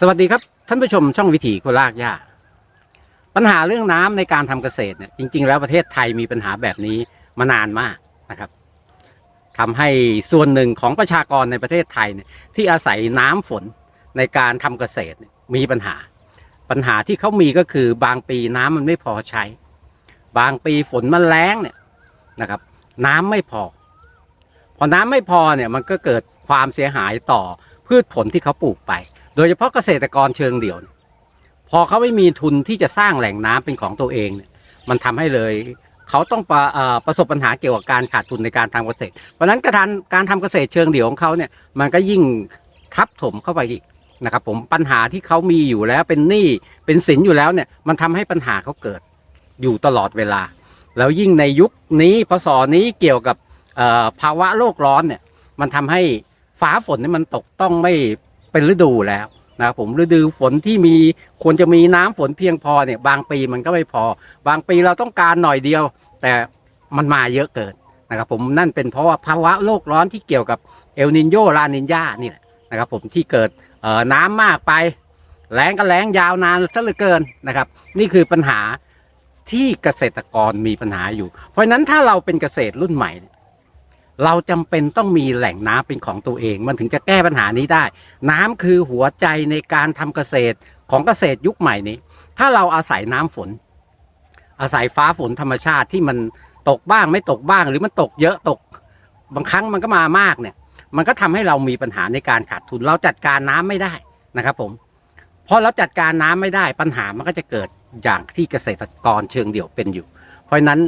สวัสดีครับ ท่านผู้ชมช่องวิถีโคลากย่าปัญหาเรื่องน้ำในการทำเกษตรเนี่ยจริง ๆ แล้วประเทศไทยมีปัญหาแบบนี้มานานมากนะครับทำให้ส่วนหนึ่งของประชากรในประเทศไทยเนี่ยที่อาศัยน้ำฝนในการทำเกษตรมีปัญหา ปัญหาที่เขามีก็คือบางปีน้ำมันไม่พอใช้ บางปีฝนมันแรงเนี่ยนะครับ น้ำไม่พอ พอน้ำไม่พอเนี่ยมันก็เกิดความเสียหายต่อพืชผลที่เขาปลูกไป โดยเฉพาะเกษตรกรเชิงเดี่ยว พอเขาไม่มีทุนที่จะสร้างแหล่งน้ำเป็นของตัวเองเนี่ยมันทำให้เลยเขาต้องประประสบปัญหาเกี่ยวกับการขาดทุนในการทำเกษตร เพราะฉะนั้นการการทำเกษตรเชิงเดี่ยวของเขาเนี่ยมันก็ยิ่งทับถมเข้าไปอีกนะครับผมปัญหาที่เขามีอยู่แล้วเป็นหนี้เป็นสินอยู่แล้วเนี่ยมันทำให้ปัญหาเขาเกิดอยู่ตลอดเวลา แล้วยิ่งในยุคนี้พศนี้เกี่ยวกับภาวะโลกร้อนเนี่ยมันทำให้ฟ้าฝนเนี่ยมันตกต้องไม่ เป็นฤดูแล้วนะครับผมฤดูฝนที่มีควรจะมีน้ำฝนเพียงพอเนี่ยบางปีมันก็ไม่พอ บางปีเราต้องการหน่อยเดียว แต่มันมาเยอะเกินนะครับผมนั่นเป็นเพราะว่าภาวะโลกร้อนที่เกี่ยวกับเอลนินโยลานินยานี่แหละนะครับผมที่เกิดน้ำมากไปแล้งก็แล้งยาวนานซะเหลือเกินนะครับ นี่คือปัญหาที่เกษตรกรมีปัญหาอยู่ เพราะฉะนั้นถ้าเราเป็นเกษตรรุ่นใหม่ เราจำเป็นต้องมีแหล่งน้ำเป็นของตัวเอง มันถึงจะแก้ปัญหานี้ได้ น้ำคือหัวใจในการทำเกษตรของเกษตรยุคใหม่นี้ ถ้าเราอาศัยน้ำฝน อาศัยฟ้าฝนธรรมชาติที่มันตกบ้างไม่ตกบ้าง หรือมันตกเยอะตก บางครั้งมันก็มามากเนี่ย มันก็ทำให้เรามีปัญหาในการขาดทุน เราจัดการน้ำไม่ได้นะครับผมพอเราจัดการน้ำไม่ได้ปัญหามันก็จะเกิดอย่างที่เกษตรกรเชิงเดี่ยวเป็นอยู่ เพราะฉะนั้น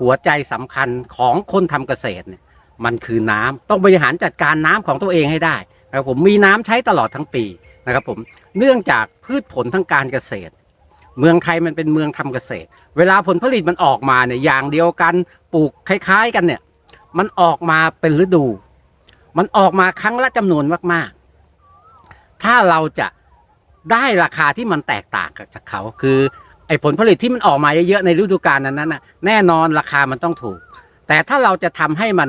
หัวใจสำคัญของคนทำเกษตรเนี่ย มันคือน้ำต้องบริหารจัดการน้ำของตัวเองให้ได้นะครับผมมีน้ำใช้ตลอดทั้งปีนะครับผมเนื่องจากพืชผลทางการเกษตร เมืองไทยมันเป็นเมืองทำเกษตร เวลาผลผลิตมันออกมาเนี่ยอย่างเดียวกันปลูกคล้ายๆกันเนี่ยมันออกมาเป็นฤดู มันออกมาครั้งละจำนวนมากๆ ถ้าเราจะได้ราคาที่มันแตกต่างจากเขา คือไอ้ผลผลิตที่มันออกมาเยอะๆในฤดูกาลนั้นน่ะแน่นอนราคามันต้องถูก แต่ถ้าเราจะทำให้มัน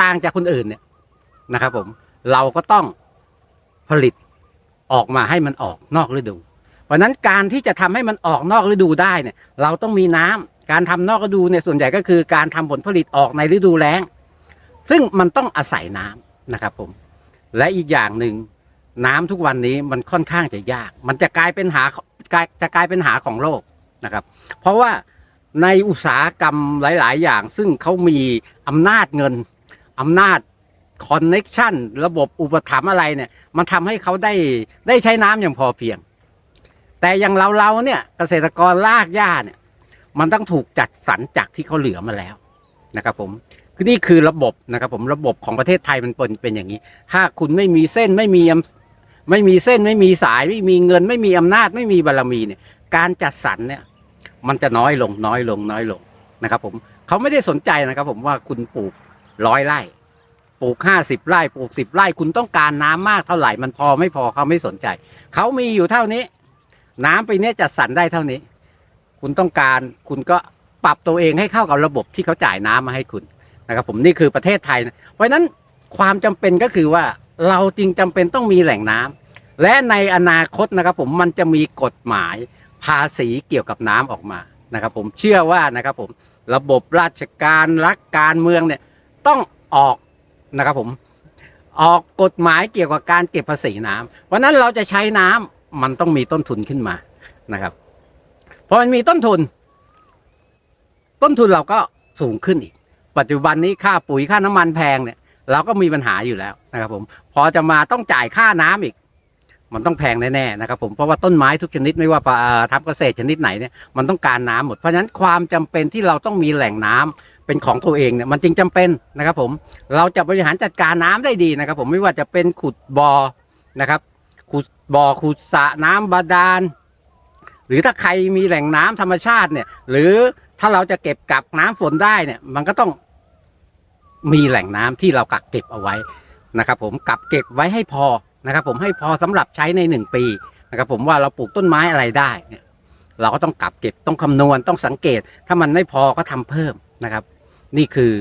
ต่างจากคนอื่นเนี่ยนะครับผมเราก็ต้องผลิตออกมาให้มันออกนอกฤดู เพราะนั้นการที่จะทำให้มันออกนอกฤดูได้เนี่ย เราต้องมีน้ำการทำนอกฤดูเนี่ยส่วนใหญ่ก็คือการทำผลผลิตออกในฤดูแล้ง ซึ่งมันต้องอาศัยน้ำนะครับผมและอีกอย่างหนึ่งน้ำทุกวันนี้มันค่อนข้างจะยาก มันจะกลายเป็นหากายจะกลายเป็นหาของโลกนะครับ เพราะว่าในอุตสาหกรรมหลาย ๆ อย่าง ซึ่งเขามีอำนาจเงิน อำนาจคอนเน็ชันระบบอุปถัมภ์อะไรเนี่ย มันทำให้เขาได้ได้ใช้น้ำอย่างพอเพียง แต่อย่างเราเราเนี่ยเกษตรกรลากหญ้าเนี่ย มันต้องถูกจัดสรรจากที่เขาเหลือมาแล้วนะครับผมนี่คือระบบนะครับผมระบบของประเทศไทยมันเป็นเป็นอย่างนี้ ถ้าคุณไม่มีเส้นไม่มีไม่มีเส้นไม่มีสายไม่มีเงิน ไม่มีอำนาจไม่มีบารรมีเนี่ย การจัดสรรเนี่ยมันจะน้อยลงน้อยลงน้อยลงนะครับผมเขาไม่ได้สนใจนะครับผมว่าคุณปลูก ร้อยไร่ปลูกห้าสิบไร่ปลูกสิบไร่คุณต้องการน้ำมากเท่าไหร่มันพอไม่พอเขาไม่สนใจ เขามีอยู่เท่านี้ น้ำไปเนี้ยจัดสรรได้เท่านี้ คุณต้องการคุณก็ปรับตัวเองให้เข้ากับระบบที่เขาจ่ายน้ำมาให้คุณนะครับผมนี่คือประเทศไทยนะเพราะฉะนั้นความจำเป็นก็คือว่าเราจริงจำเป็นต้องมีแหล่งน้ำและในอนาคตนะครับผมมันจะมีกฎหมายภาษีเกี่ยวกับน้ำออกมานะครับผมเชื่อว่านะครับผมระบบราชการรักการเมืองเนี่ย ต้องออกนะครับผม ออกกฎหมายเกี่ยวกับการเก็บภาษีน้ำเพราะฉะนั้นเราจะใช้น้ำมันต้องมีต้นทุนขึ้นมานะครับพอมันมีต้นทุน ต้นทุนเราก็สูงขึ้นอีก ปัจจุบันนี้ค่าปุ๋ยค่าน้ำมันแพงเนี่ย เราก็มีปัญหาอยู่แล้วนะครับผม พอจะมาต้องจ่ายค่าน้ำอีก มันต้องแพงแน่ๆนะครับ ผมเพราะว่าต้นไม้ทุกชนิดไม่ว่าเอ่อทำเกษตรชนิดไหนเนี่ยมันต้องการน้ำหมดเพราะฉะนั้นความจำเป็นที่เราต้องมีแหล่งน้ำ เป็นของตัวเองเนี่ยมันจึงจำเป็นนะครับ ผมเราจะบริหารจัดการน้ำได้ดีนะครับ ผมไม่ว่าจะเป็นขุดบ่อนะครับขุดบ่อขุดสระน้ำบาดาล หรือถ้าใครมีแหล่งน้ำธรรมชาติเนี่ย หรือถ้าเราจะเก็บกักน้ำฝนได้เนี่ย มันก็ต้องมีแหล่งน้ำที่เรากักเก็บเอาไว้นะครับ ผมกักเก็บไว้ให้พอนะครับ ผมให้พอสำหรับใช้ในหนึ่งปีนะครับ ผมว่าเราปลูกต้นไม้อะไรได้เนี่ยเราก็ต้องกักเก็บต้องคำนวณต้องสังเกต ถ้ามันไม่พอก็ทำเพิ่มนะครับ นี่คือ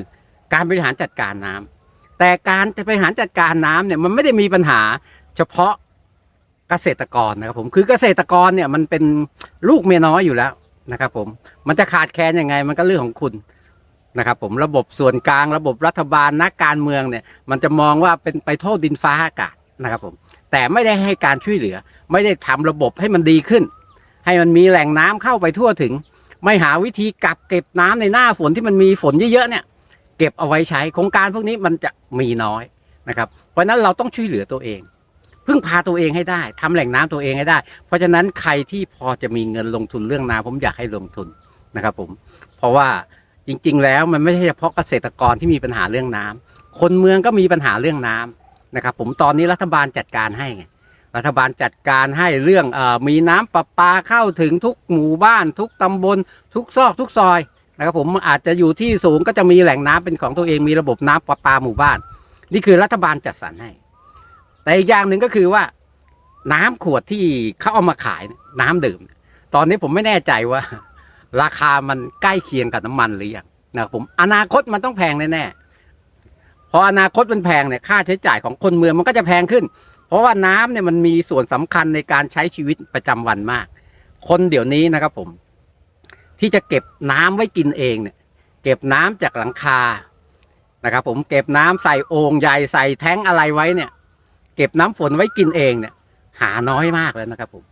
การบริหารจัดการน้ำแต่การจะบริหารจัดการน้ำเนี่ยมันไม่ได้มีปัญหาเฉพาะเกษตรกรนะครับผมคือเกษตรกรเนี่ยมันเป็นลูกเมียน้อยอยู่แล้วนะครับผมมันจะขาดแคลนยังไงมันก็เรื่องของคุณนะครับผมระบบส่วนกลางระบบรัฐบาลนักการเมืองเนี่ยมันจะมองว่าเป็นไปโทษดินฟ้าอากาศนะครับผมแต่ไม่ได้ให้การช่วยเหลือ ไม่ได้ทำระบบให้มันดีขึ้น ให้มันมีแหล่งน้ำเข้าไปทั่วถึง ไม่หาวิธีกักเก็บน้ำในหน้าฝนที่มันมีฝนเยอะๆเนี่ย เก็บเอาไว้ใช้โครงการพวกนี้มันจะมีน้อยนะครับ เพราะฉะนั้นเราต้องช่วยเหลือตัวเอง พึ่งพาตัวเองให้ได้ทำแหล่งน้ำตัวเองให้ได้ เพราะฉะนั้นใครที่พอจะมีเงินลงทุนเรื่องน้ำผมอยากให้ลงทุนนะครับ ผม เพราะว่าจริง ๆ แล้วมันไม่ใช่เฉพาะเกษตรกรที่มีปัญหาเรื่องน้ำคนเมืองก็มีปัญหาเรื่องน้ำนะครับ ผมตอนนี้รัฐบาลจัดการให้ไง รัฐบาลจัดการให้เรื่องอมีน้ำประปาเข้าถึงทุกหมู่บ้าน ทุกตำบล ทุกซอกทุกซอยนะครับผมอาจจะอยู่ที่สูงก็จะมีแหล่งน้ำเป็นของตัวเองมีระบบน้ำประปาหมู่บ้าน นี่คือรัฐบาลจัดสรรให้ แต่อีกอย่างหนึ่งก็คือว่า น้ำขวดที่เขาเอามาขายเนี่ยน้ำดื่ม ตอนนี้ผมไม่แน่ใจว่า ราคามันใกล้เคียงกับน้ำมันหรือยังนะครับผมอนาคตมันต้องแพงแน่ๆพออนาคตมันแพงเนี่ยค่าใช้จ่ายของคนเมืองมันก็จะแพงขึ้น เพราะว่าน้ำเนี่ยมันมีส่วนสำคัญในการใช้ชีวิตประจำวันมาก คนเดี๋ยวนี้นะครับผม ที่จะเก็บน้ำไว้กินเองเนี่ย เก็บน้ำจากหลังคานะครับผมเก็บน้ำใส่โอ่งใหญ่ใส่แท้งอะไรไว้เนี่ย เก็บน้ำฝนไว้กินเองเนี่ย หาน้อยมากแล้วนะครับผม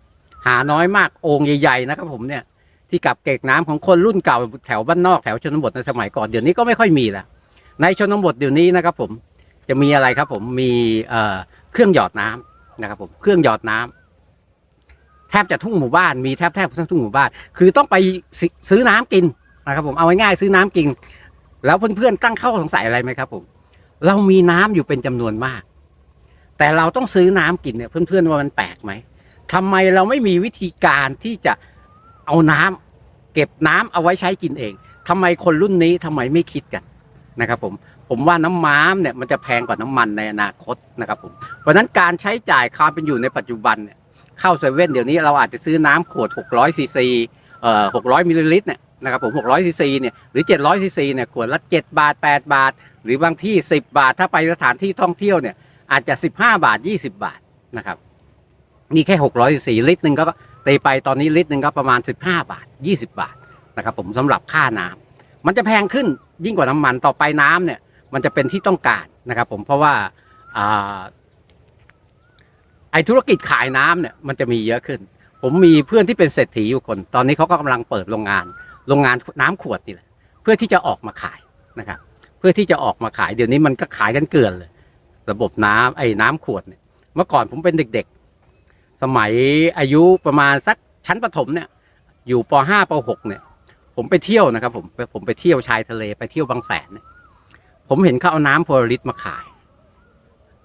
หาน้อยมากโอ่งใหญ่ๆนะครับผมเนี่ยที่กับเก็บน้ำของคนรุ่นเก่าแถวบ้านนอกแถวชนบทในสมัยก่อนเดี๋ยวนี้ก็ไม่ค่อยมีแล้วในชนบทเดี๋ยวนี้นะครับผมจะมีอะไรครับผมมีเอ่อ เครื่องหยอดน้ำนะครับผมเครื่องหยอดน้ำแทบจะทุกหมู่บ้านมีแทบแทบทั้งทุกหมู่บ้าน คือต้องไปซื้อน้ำกินนะครับผมเอาง่ายๆซื้อน้ำกิน แล้วเพื่อนๆตั้งเข้าสงสัยอะไรไหมครับผม เรามีน้ำอยู่เป็นจำนวนมาก แต่เราต้องซื้อน้ำกินเนี่ย เพื่อนๆว่ามันแปลกไหมทำไมเราไม่มีวิธีการที่จะเอาน้ำเก็บน้ำเอาไว้ใช้กินเองทำไมคนรุ่นนี้ทำไมไม่คิดกันนะครับผม ผมว่าน้ำม้ามเนี่ยมันจะแพงกว่าน้ำมันในอนาคตนะครับผมเพราะนั้นการใช้จ่ายความเป็นอยู่ในปัจจุบันเนี่ยเข้าเซเว่นเดี๋ยวนี้เราอาจจะซื้อน้ำขวด 600ซีซีเอ่อ600มิลลิลิตรเนี่ยนะครับผม600ซีซีเนี่ยหรือ 700ซีซีเนี่ยขวดละ 7 บาท 8 บาท หรือบางที่ 10 บาท ถ้าไปสถานที่ท่องเที่ยวเนี่ยอาจจะ 15 บาท 20 บาทนะครับนี่แค่ 600ซีซีลิตรหนึ่งก็ตีไปตอนนี้ลิตรหนึ่งก็ประมาณ 15 บาท 20 บาทนะครับผมสำหรับค่าน้ำมันจะแพงขึ้นยิ่งกว่าน้ำมันต่อไปน้ำเนี่ย มันจะเป็นที่ต้องการนะครับผมเพราะว่าอไอธุรกิจขายน้ำเนี่ยมันจะมีเยอะขึ้น ผมมีเพื่อนที่เป็นเศรษฐีอยู่คน ตอนนี้เขาก็กำลังเปิดโรงงาน โรงงานน้ำขวดนี่แหละเพื่อที่จะออกมาขายนะครับ เพื่อที่จะออกมาขายเดี๋ยวนี้มันก็ขายกันเกลื่อนเลย ระบบน้ำไอ้น้ำขวดเนี่ยเมื่อก่อนผมเป็นเด็กๆ สมัยอายุประมาณสักชั้นประถมเนี่ยอยู่ป .5 ป .6 เนี่ยผมไปเที่ยวนะครับผมผมไปเที่ยวชายทะเลไปเที่ยวบางแสนเนี่ย ผมเห็นเขาเอาน้ำโพลาริสมาขาย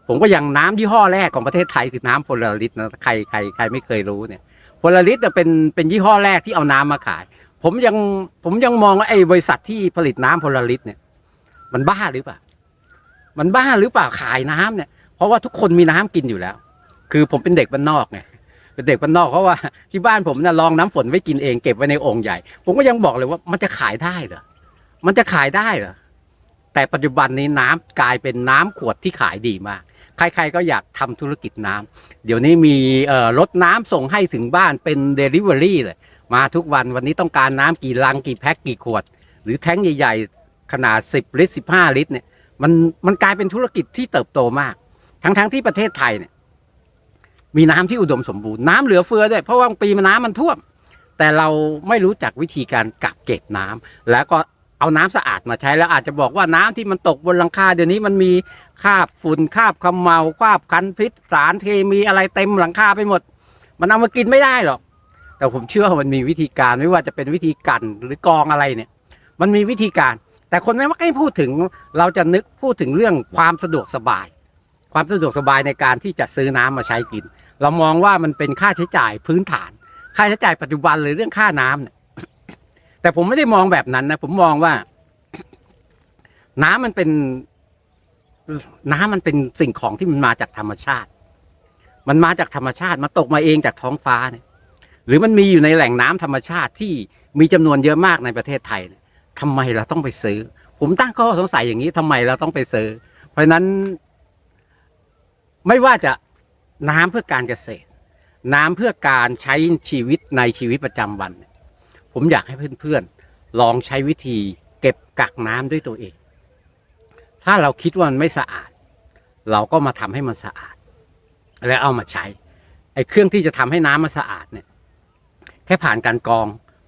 ผมก็ยังน้ำยี่ห้อแรกของประเทศไทยคือน้ำโพลาริสนะใครใครใครไม่เคยรู้เนี่ยโพลาริสเนี่ยเป็นเป็นยี่ห้อแรกที่เอาน้ำมาขาย ผมยังผมยังมองว่าไอ้บริษัทที่ผลิตน้ำโพลาริสเนี่ย มันบ้าหรือเปล่ามันบ้าหรือเปล่าขายน้ำเนี่ย เพราะว่าทุกคนมีน้ำกินอยู่แล้ว คือผมเป็นเด็กบ้านนอกไงเป็นเด็กบ้านนอกเพราะว่าที่บ้านผมเนี่ยลองน้ำฝนไว้กินเองเก็บไว้ในโอ่งใหญ่ ผมก็ยังบอกเลยว่ามันจะขายได้เหรอมันจะขายได้เหรอ แต่ปัจจุบันนี้น้ำกลายเป็นน้ำขวดที่ขายดีมาก ใครๆก็อยากทำธุรกิจน้ำเดี๋ยวนี้มีรถน้ำส่งให้ถึงบ้านเป็นเดลิเวอรี่เลยมาทุกวันวันนี้ต้องการน้ำกี่ลังกี่แพ็คกี่ขวด หรือแท้งใหญ่ๆ ขนาด 10 ลิตร 15 ลิตรเนี่ยมันมันกลายเป็นธุรกิจที่เติบโตมาก ทั้งๆที่ประเทศไทยเนี่ยมีน้ำที่อุดมสมบูรณ์น้ำเหลือเฟือด้วยเพราะว่าปีมันน้ำมันท่วม แต่เราไม่รู้จักวิธีการกักเก็บน้ำแล้วก็ เอาน้ำสะอาดมาใช้แล้วอาจจะบอกว่าน้ำที่มันตกบนหลังคาเดี๋ยวนี้มันมีคราบฝุ่นคราบขมเมาคราบคันพิษสารเคมีอะไรเต็มหลังคาไปหมด มันเอามากินไม่ได้หรอก แต่ผมเชื่อว่ามันมีวิธีการไม่ว่าจะเป็นวิธีกันหรือกองอะไรเนี่ย มันมีวิธีการ แต่คนไม่มักให้พูดถึงเราจะนึกพูดถึงเรื่องความสะดวกสบาย ความสะดวกสบายในการที่จะซื้อน้ำมาใช้กิน เรามองว่ามันเป็นค่าใช้จ่ายพื้นฐาน ค่าใช้จ่ายปัจจุบันเลยเรื่องค่าน้ำเนี่ย แต่ผมไม่ได้มองแบบนั้นนะ ผมมองว่า น้ำมันเป็น น้ำมันเป็นสิ่งของที่มันมาจากธรรมชาติ มันมาจากธรรมชาติมาตกมาเองจากท้องฟ้าเนี่ยหรือมันมีอยู่ในแหล่งน้ำธรรมชาติที่มีจำนวนเยอะมากในประเทศไทยเนี่ยทำไมเราต้องไปซื้อ ผมตั้งข้อสงสัยอย่างนี้ทำไมเราต้องไปซื้อ เพราะนั้น ไม่ว่าจะน้ำเพื่อการเกษตร น้ำเพื่อการใช้ชีวิตในชีวิตประจำวันเนี่ย ผมอยากให้เพื่อนๆ ลองใช้วิธีเก็บกักน้ำด้วยตัวเอง ถ้าเราคิดว่ามันไม่สะอาด เราก็มาทำให้มันสะอาด แล้วเอามาใช้ ไอ้เครื่องที่จะทำให้น้ำมันสะอาดเนี่ย แค่ผ่านการกรอง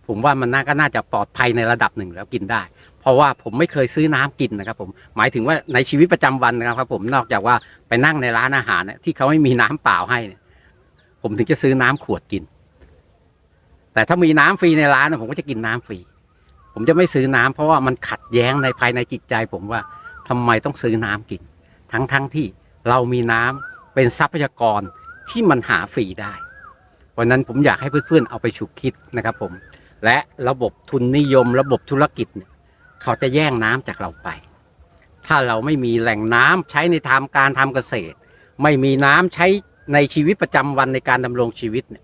ผมว่ามันน่าก็น่าจะปลอดภัยในระดับหนึ่งแล้วกินได้ เพราะว่าผมไม่เคยซื้อน้ำกินนะครับ ผม หมายถึงว่าในชีวิตประจำวันนะครับ ผม นอกจากว่าไปนั่งในร้านอาหารเนี่ยที่เขาไม่มีน้ำเปล่าให้เนี่ย ผมถึงจะซื้อน้ำขวดกิน แต่ถ้ามีน้ำฟรีในร้านนะผมก็จะกินน้ำฟรี ผมจะไม่ซื้อน้ำเพราะว่ามันขัดแย้งในภายในจิตใจ ผมว่าทำไมต้องซื้อน้ำกิน ทั้งทั้งที่เรามีน้ำเป็นทรัพยากรที่มันหาฟรีได้ วันนั้นผมอยากให้เพื่อนๆเอาไปฉุกคิดนะครับผม และระบบทุนนิยม ระบบธุรกิจเนี่ยเขาจะแย่งน้ำจากเราไป ถ้าเราไม่มีแหล่งน้ำใช้ในทางการทำเกษตร ไม่มีน้ำใช้ในชีวิตประจำวันในการดำรงชีวิตเนี่ย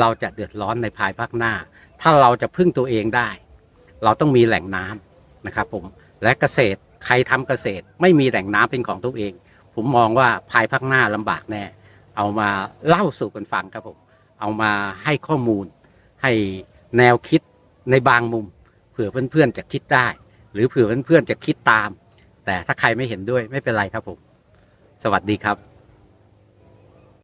เราจะเดือดร้อนในภายภาคหน้า ถ้าเราจะพึ่งตัวเองได้ เราต้องมีแหล่งน้ำนะครับผมและเกษตรใครทำเกษตรไม่มีแหล่งน้ำเป็นของตัวเอง ผมมองว่าภายภาคหน้าลำบากแน่ เอามาเล่าสู่กันฟังครับผม เอามาให้ข้อมูล ให้แนวคิดในบางมุม เผื่อเพื่อนๆจะคิดได้ หรือเผื่อเพื่อนๆจะคิดตาม แต่ถ้าใครไม่เห็นด้วยไม่เป็นไรครับผม สวัสดีครับ